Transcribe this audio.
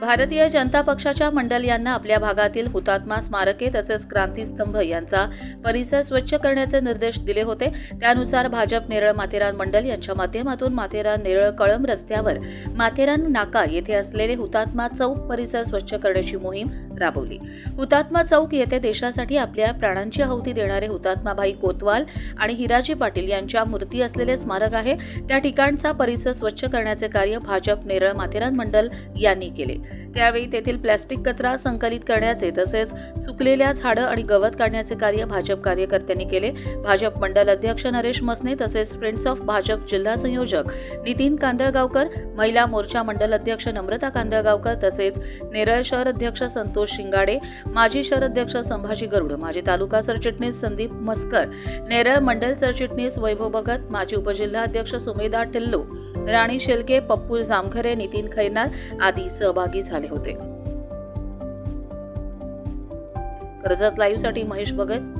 भारतीय जनता पक्षाच्या मंडल यांना आपल्या भागातील हुतात्मा स्मारके तसेच क्रांतीस्तंभ यांचा परिसर स्वच्छ करण्याचे निर्देश दिले होते. त्यानुसार भाजप नेरळ माथेरान मंडल यांच्या माध्यमातून माथेरान नेरळ कळंब रस्त्यावर माथेरान नाका येथे असलेले हुतात्मा चौक परिसर स्वच्छ करण्याची मोहीम राबवली. हुतात्मा चौक येथे देशासाठी आपल्या प्राणांची आहुती देणारे हुतात्मा भाई कोतवाल आणि हिराजी पाटील यांच्या मूर्ती असलेले स्मारक आहे. त्या ठिकाणचा परिसर स्वच्छ करण्याचे कार्य भाजप नेरळ माथेरान मंडल यांनी केले. त्यावेळी तेथील प्लॅस्टिक कचरा संकलित करण्याचे तसेच सुकलेल्या झाडं आणि गवत काढण्याचे कार्य भाजप कार्यकर्त्यांनी केले. भाजप मंडल अध्यक्ष नरेश मसने तसेच फ्रेंड्स ऑफ भाजप जिल्हा संयोजक नितीन कांदळगावकर महिला मोर्चा मंडल अध्यक्ष नम्रता कांदळगावकर तसेच नेरळ शहर अध्यक्ष संतोष शिंगाडे माजी शहर अध्यक्ष संभाजी गरुड माजी तालुका सरचिटणीस संदीप मस्कर नेरळ मंडल सरचिटणीस वैभव भगत माजी उपजिल्हा अध्यक्ष सुमेधा टिल्लो राणी शेलके पप्पू जामखरे नितीन खैरनार आदी सहभागी झाले होते. कर्जत लाईव्हसाठी महेश भगत